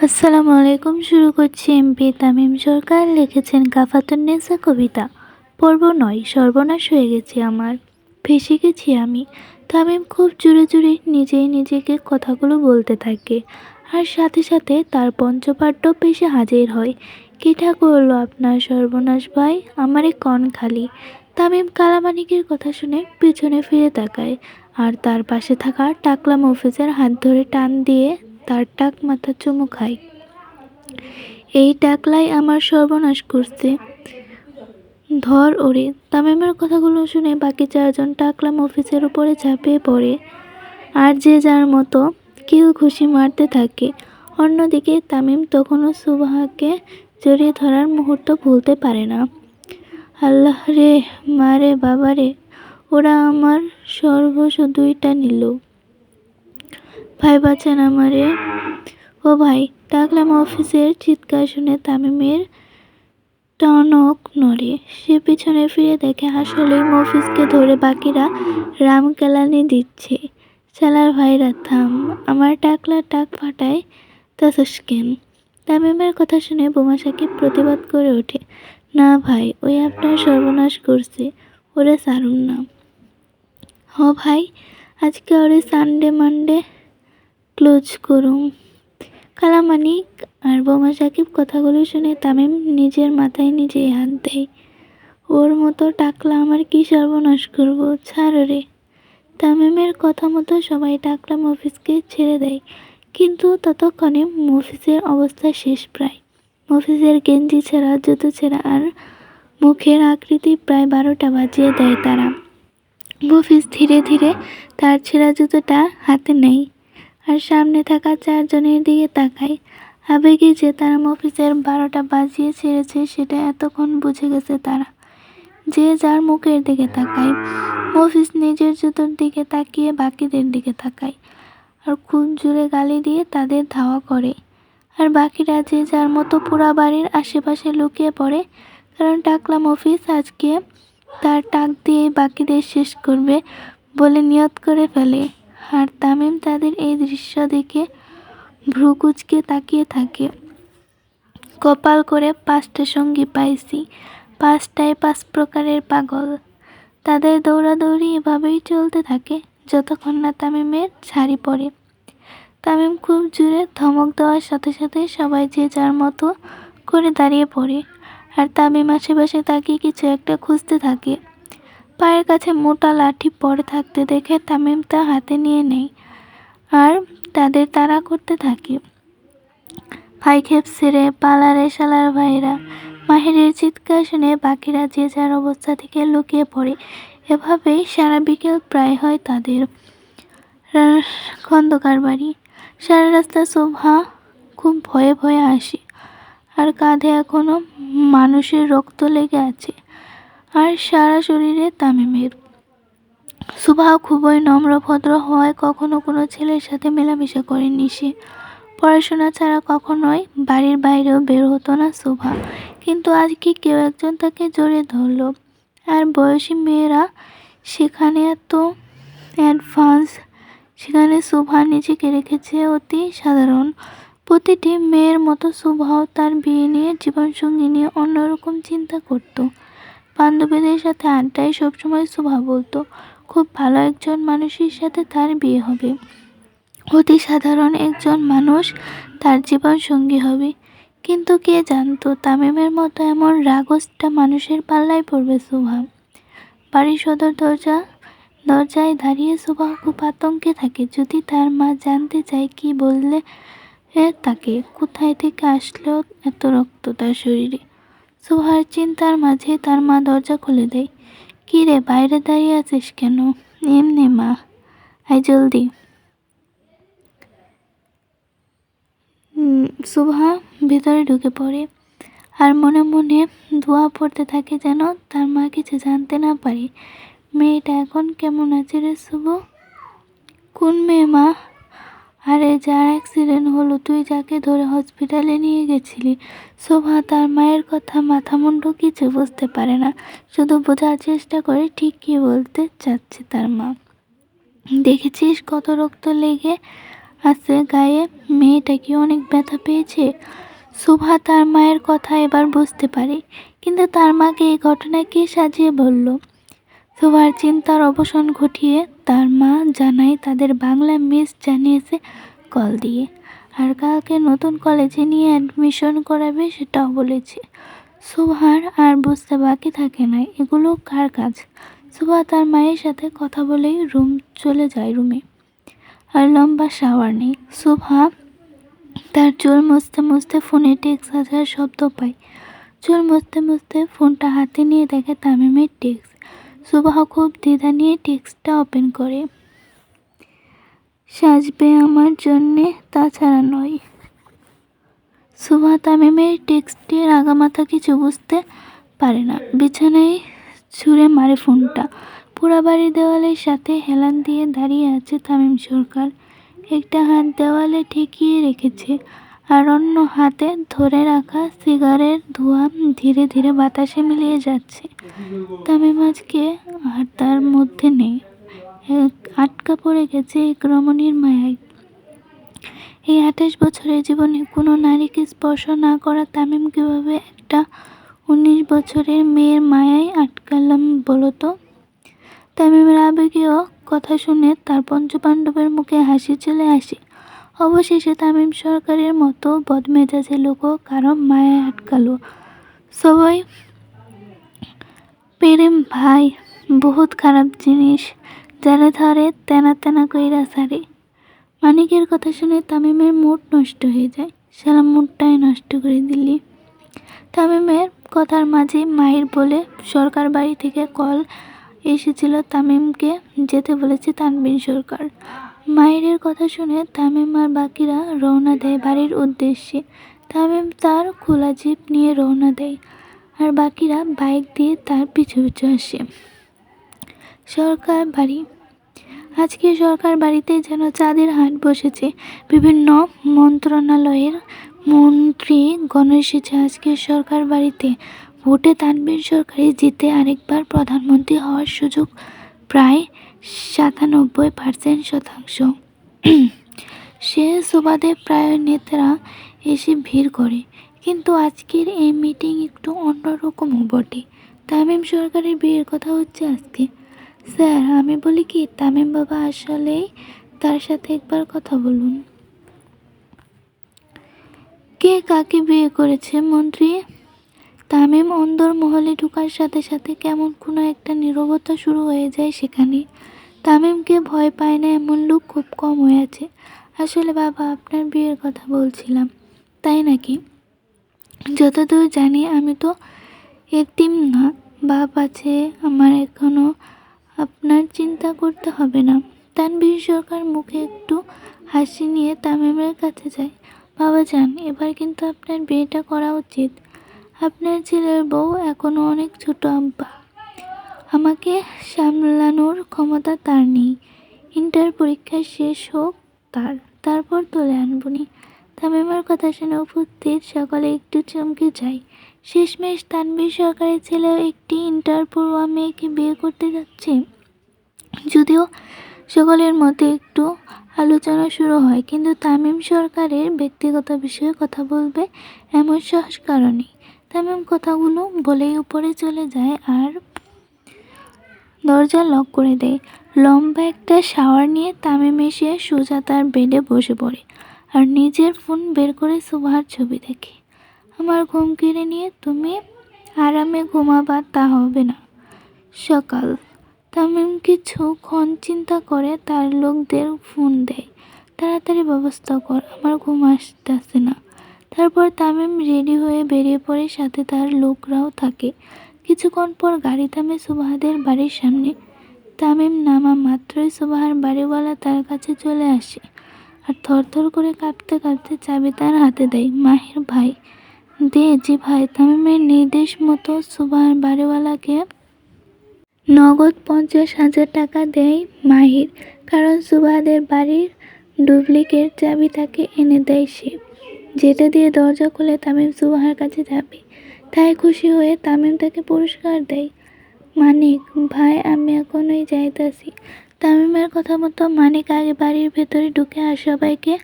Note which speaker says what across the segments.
Speaker 1: আসসালামু আলাইকুম, শুরু করছি এমপি তামিম সরকার লিখেছেন কাফাতুন্নেসা কবিতা। পর্ব নয়, সর্বনাশ হয়ে গেছে আমার। ফেসে গেছি আমি। তামিম খুব জোরে জোরে নিজেই নিজেকে কথাগুলো বলতে থাকে। আর সাথে সাথে তার পঞ্চপাঠ্য পেশে হাজির হয়। কেটা করল আপনার সর্বনাশ ভাই? আমারে কন খালি। তামিম কালামানিকের কথা শুনে পিছনে ফিরে তাকায়। আর তার পাশে থাকা টাকলা মফিজের হাত ধরে টান দিয়ে তার টাক মাথা চুমু খাই এই টাকলাই আমার সর্বনাশ করছে। ধর ওরে, তামিমের কথাগুলো শুনে বাকি চারজন টাকলাম অফিসের উপরে ঝাঁপিয়ে পড়ে। আর যে যার মতো কেউ খুশি মারতে থাকে। অন্যদিকে তামিম তখনও সুবাহাকে জড়িয়ে ধরার মুহূর্ত ভুলতে পারে না। আল্লাহ রে মারে বাবারে ওরা আমার সর্বস্ব দুইটা নিল। ভাই বাঁচান আমারে। ও ভাই, ডাকলাম অফিসের চিৎকার শুনে তামিমের টনক নড়ে। সে পিছনে ফিরে দেখে আসলেই মফিজকে ধরে বাকিরা রাম কেলানি দিচ্ছে। চালার ভাইরা, থাম। আমার টাকলা টাক ফাটায় তাসস কেন? তামিমের কথা শুনে বোমা প্রতিবাদ করে ওঠে। না ভাই, ওই আপনার সর্বনাশ করছে। ওরে সারুন না। হ ভাই, আজকে ওরে সানডে, মানডে ক্লোজ করুন। কালামানিক আর বোমা সাকিব কথাগুলো শুনে তামিম নিজের মাথায় নিজেই হাত দেয়। ওর মতো টাকলা আমার কি সর্বনাশ করব? ছাড় রে। তামিমের কথা মতো সবাই টাকলা মফিজকে ছেড়ে দেয়। কিন্তু ততক্ষণে মফিজের অবস্থা শেষ প্রায়। মফিজের গেঞ্জি ছেঁড়া, জুতো ছেঁড়া আর মুখের আকৃতি প্রায় বারোটা বাজিয়ে দেয় তারা। মফিজ ধীরে ধীরে তার ছেঁড়া জুতোটা হাতে নেয়। আর সামনে থাকা চারজনের দিকে তাকায় আবেগে যে তারা মফিজের বারোটা বাজিয়ে ছেড়েছে, সেটা এতক্ষণ বুঝে গেছে তারা। যে যার মুখের দিকে তাকায়, মফিজ নিজের জুতোর দিকে তাকিয়ে বাকিদের দিকে তাকায় আর খুব জোরে গালি দিয়ে তাদের ধাওয়া করে। আর বাকিরা যে যার মতো পুরা বাড়ির আশেপাশে লুকিয়ে পড়ে, কারণ টাকলা অফিস আজকে তার টাক দিয়ে বাকিদের শেষ করবে বলে নিয়ত করে ফেলে। আর তামিম তাদের এই দৃশ্য দেখে ভ্রুকুচকে তাকিয়ে থাকে। কপাল করে পাঁচটা সঙ্গী পাইছি পাঁচটায় পাঁচ প্রকারের পাগল। তাদের দৌড়াদৌড়ি এভাবেই চলতে থাকে যতক্ষণ না তামিমের ছাড়ি পড়ে তামিম খুব জোরে ধমক দেওয়ার সাথে সাথে সবাই যে যার মতো করে দাঁড়িয়ে পড়ে। আর তামিম আশেপাশে তাকিয়ে কিছু একটা খুঁজতে থাকে। পায়ের কাছে মোটা লাঠি পড়ে থাকতে দেখে তামিম তা হাতে নিয়ে নেয় আর তাদের তাড়া করতে থাকে। ভাই খেপ ছেড়ে পালারে শালার ভাইরা মাহিরের চিৎকার শুনে বাকিরা যে যার অবস্থা থেকে লুকিয়ে পড়ে, এভাবেই সারা বিকেল প্রায় হয় তাদের। খন্দকার বাড়ি। সারা রাস্তা শোভা খুব ভয়ে ভয়ে আসে। আর কাঁধে এখনও মানুষের রক্ত লেগে আছে। আর সারা শরীরে তামিমের। সুভা খুবই নম্র, ভদ্র হওয়ায় কখনো কোনো ছেলের সাথে মেলামেশা করেনি সে। পড়াশোনা ছাড়া কখনোই বাড়ির বাইরেও বের হতো না শোভা কিন্তু আজকে কেউ একজন তাকে জড়িয়ে ধরলো। আর বয়সী মেয়েরা সেখানে এত অ্যাডভান্স, সেখানে শোভা নিজেকে রেখেছে অতি সাধারণ। প্রতিটি মেয়ের মতো শোভাও তার বিয়ে নিয়ে জীবনসঙ্গী নিয়ে অন্যরকম চিন্তা করত। বান্ধবীদের সাথে আড্ডায় সবসময় শোভা বলতো, খুব ভালো একজন মানুষের সাথে তার বিয়ে হবে। অতি সাধারণ একজন মানুষ তার জীবন সঙ্গী হবে। কিন্তু কে জানতো, তামিমের মতো এমন রাগসটা মানুষের পাল্লায় পড়বে শোভা বাড়ির সদর দরজা, দরজায় দাঁড়িয়ে শোভা খুব আতঙ্কে থাকে। যদি তার মা জানতে চায় কি বললে তাকে কোথায় থেকে আসলো এত রক্ত তার শরীরে? শোভার চিন্তার মাঝে তার মা দরজা খুলে দেয়। কী রে, বাইরে দাঁড়িয়ে আছিস কেন? এমনি মা। আই জলদি। সুভা ভেতরে ঢুকে পড়ে আর মনে মনে ধোয়া পড়তে থাকে যেন তার মা কিছু জানতে না পারে। মেয়েটা এখন কেমন আছে রে শুভ কোন মেয়ে মা? আরে যার অ্যাক্সিডেন্ট হলো, তুই যাকে ধরে হসপিটালে নিয়ে গেছিলি? শোভা, তার মায়ের কথা মাথা মুন্ডু কিছু বুঝতে পারে না। শুধু বোঝার চেষ্টা করে ঠিক কী বলতে চাচ্ছে তার মা। দেখেছিস কত রক্ত লেগে আছে গায়ে? মেয়েটা কি অনেক ব্যথা পেয়েছে? শোভা, তার মায়ের কথা এবার বুঝতে পারে। কিন্তু তার মাকে এই ঘটনা কে সাজিয়ে বলল? শোভার চিন্তার অবসান ঘটিয়ে তার মা জানায় তাদের বাংলা মিস জানিয়েছে কল দিয়ে। আর কালকে নতুন কলেজে নিয়ে অ্যাডমিশন করাবে সেটাও বলেছে। শোভার আর বুঝতে বাকি থাকে না, এগুলো কার কাজ? সুভা তার মায়ের সাথে কথা বলেই রুম চলে যায় রুমে। আর লম্বা শাওয়ার নেই। শোভা তার চুল মুছতে মুছতে ফোনে টেক্সট আসার শব্দ পায়। চুল মুছতে মুছতে ফোনটা হাতে নিয়ে দেখে তামিমের টেক্সট সুবাহ খুব দ্বিধা নিয়ে টেক্সটটা ওপেন করে। সাজবে আমার জন্যে, তাছাড়া নয়। সুভা তামিমের টেক্সটের আগামাথা কিছু বুঝতে পারে না। বিছানায় ছুঁড়ে মারে ফোনটা। পুরা বাড়ির দেওয়ালের সাথে হেলান দিয়ে দাঁড়িয়ে আছে তামিম সরকার। একটা হাত দেওয়ালে ঠেকিয়ে রেখেছে। আর অন্য হাতে ধরে রাখা সিগারের ধোঁয়া ধীরে ধীরে বাতাসে মিলিয়ে যাচ্ছে। তামিম আজকে আর তার মধ্যে নেই। আটকা পড়ে গেছে এক রমণীর মায়ায়। এই আঠাশ বছরের জীবনে কোনো নারীকে স্পর্শ না করা তামিম কীভাবে একটা উনিশ বছরের মেয়ের মায়ায় আটকালাম বলো তো? তামিমের আবেগীয় কথা শুনে তার পঞ্চপাণ্ডবের মুখে হাসি চলে আসে। অবশেষে তামিম সরকারের মতো বদমেজাজে লোকও কারও মায়ায় আটকালো। সবাই প্রেম ভাই, বহুত খারাপ জিনিস, যারা ধরে তেনা তেনা কইরা সারে। মানিকের কথা শুনে তামিমের মুড নষ্ট হয়ে যায়। সারা মুডটাই নষ্ট করে দিলি। তামিমের কথার মাঝে মায়ের বলে সরকার বাড়ি থেকে কল এসেছিল তামিমকে যেতে বলেছে তানবিন সরকার। মায়ের কথা শুনে তামিম আর বাকিরা রওনা দেয় বাড়ির উদ্দেশ্যে। তামিম তার খোলা জিপ নিয়ে রওনা দেয় আর বাকিরা বাইক দিয়ে তার পিছু পিছু আসে। সরকার বাড়ি। আজকে সরকার বাড়িতে যেন চাঁদের হাট বসেছে। বিভিন্ন মন্ত্রণালয়ের মন্ত্রী গণ এসেছে আজকে সরকার বাড়িতে ভোটে তানবীর সরকারি জিতে আরেকবার প্রধানমন্ত্রী হওয়ার সুযোগ প্রায় সাতানব্বই পার্সেন্ট শতাংশ। সে সুবাদে প্রায় নেতারা এসে ভিড় করে। কিন্তু আজকের এই মিটিং একটু অন্যরকমও বটে। তামিম সরকারের বিয়ের কথা হচ্ছে আজকে। স্যার, আমি বলি কি, তামিম বাবা আসলেই তার সাথে একবার কথা বলুন। কে কাকে বিয়ে করেছে, মন্ত্রী? তামিম অন্দর মহলে ঢোকার সাথে সাথে কেমন কোনো একটা নীরবতা শুরু হয়ে যায় সেখানে। তামিমকে ভয় পায় না এমন লোক খুব কম হয়েছে আসলে বাবা, আপনার বিয়ের কথা বলছিলাম, তাই নাকি? যতদূর জানি আমি তো এতিম না, বাপ আছে, আমার এখনও আপনার চিন্তা করতে হবে না। তানবীর সরকার মুখে একটু হাসি নিয়ে তামিমের কাছে যায়। বাবা যান, এবার কিন্তু আপনার বিয়েটা করা উচিত। আপনার ছেলের বউ এখনও অনেক ছোট, আব্বা। আমাকে সামলানোর ক্ষমতা তার নেই। ইন্টার পরীক্ষা শেষ হোক তার, তারপর তুলে আনবনি। তামিমের কথা শুনে উপস্থিত সকলে একটু চমকে যায়। শেষমেশ তানবীর সরকারের ছেলেও একটি ইন্টার পড়ুয়া মেয়েকে বিয়ে করতে যাচ্ছে। যদিও সকলের মধ্যে একটু আলোচনা শুরু হয়, কিন্তু তামিম সরকারের ব্যক্তিগত বিষয়ে কথা বলবে এমন সহজ কারণে তামিম কথাগুলো বলেই উপরে চলে যায় আর দরজা লক করে দেয়। লম্বা একটা শাওয়ার নিয়ে তামিম এসে সোজা তার বেডে বসে পড়ে আর নিজের ফোন বের করে সুভার ছবি দেখে। আমার ঘুম কেড়ে নিয়ে তুমি আরামে ঘুমাবা, তা হবে না। সকাল। তামিম কিছুক্ষণ চিন্তা করে তার লোকদের ফোন দেয়। তাড়াতাড়ি ব্যবস্থা কর, আমার ঘুম আসতেছে না। তারপর তামিম রেডি হয়ে বেরিয়ে পড়ে, সাথে তার লোকরাও থাকে। কিছুক্ষণ পর গাড়ি থামে সুবাহাদের বাড়ির সামনে। তামিম নামা মাত্রই সুবাহার বাড়িওয়ালা তার কাছে চলে আসে আর থরথর করে কাঁপতে কাঁপতে চাবি তার হাতে দেয়। মাহির ভাই, দে জি ভাই, তামিমের নির্দেশ মতো সুবাহার বাড়িওয়ালাকে নগদ পঞ্চাশ হাজার টাকা দেয় মাহির, কারণ সুবাহাদের বাড়ির ডুপ্লিকেট চাবি তাকে এনে দেয় সে। যেটা দিয়ে দরজা খুলে তামিম সুবাহার কাছে যাবে। তাই খুশি হয়ে তামিম তাকে পুরস্কার দেয়। মানিক, ভাই, আমি এখনই যাইতাছি। তামিমের কথা মতো মানিক আগে বাড়ির ভেতরে ঢুকে আর সবাইকে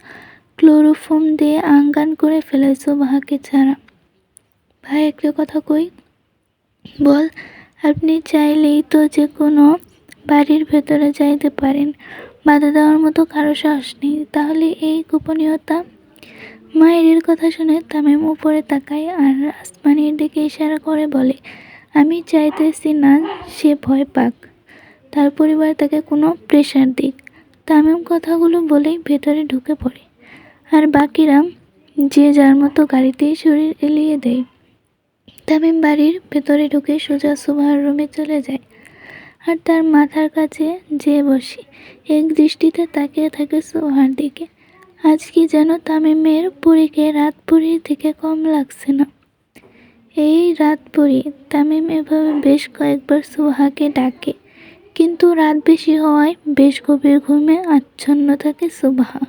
Speaker 1: ক্লোরোফোম দিয়ে আঙ্গান করে ফেলে সুবাহাকে ছাড়া। ভাই, একটা কথা কই। বল, আপনি চাইলেই তো যে কোনো বাড়ির ভেতরে যাইতে পারেন। বাধা দেওয়ার মতো কারও সাহস নেই। তাহলে এই গোপনীয়তা মায়ের কথা শুনে তামিম উপরে তাকায় আর আসমানের দিকে ইশারা করে বলে, আমি চাইতেছি না সে ভয় পাক। তার পরিবার তাকে কোনো প্রেশার দিক। তামিম কথাগুলো বলেই ভেতরে ঢুকে পড়ে। আর বাকিরা যে যার মতো গাড়িতেই শরীর এলিয়ে দেয়। তামিম বাড়ির ভেতরে ঢুকে সোজা সুভার রুমে চলে যায়। আর তার মাথার কাছে যেয়ে বসে, এক দৃষ্টিতে তাকিয়ে থাকে সোহার দিকে। আজ কি যেন তামিমের পুরীকে রাত পুরীর থেকে কম লাগছে না? এই রাত পুরী তামিম এভাবে বেশ কয়েকবার সোহাকে ডাকে, কিন্তু রাত বেশি হওয়ায় বেশ গভীর ঘুমে আচ্ছন্ন থাকে সুবাহা।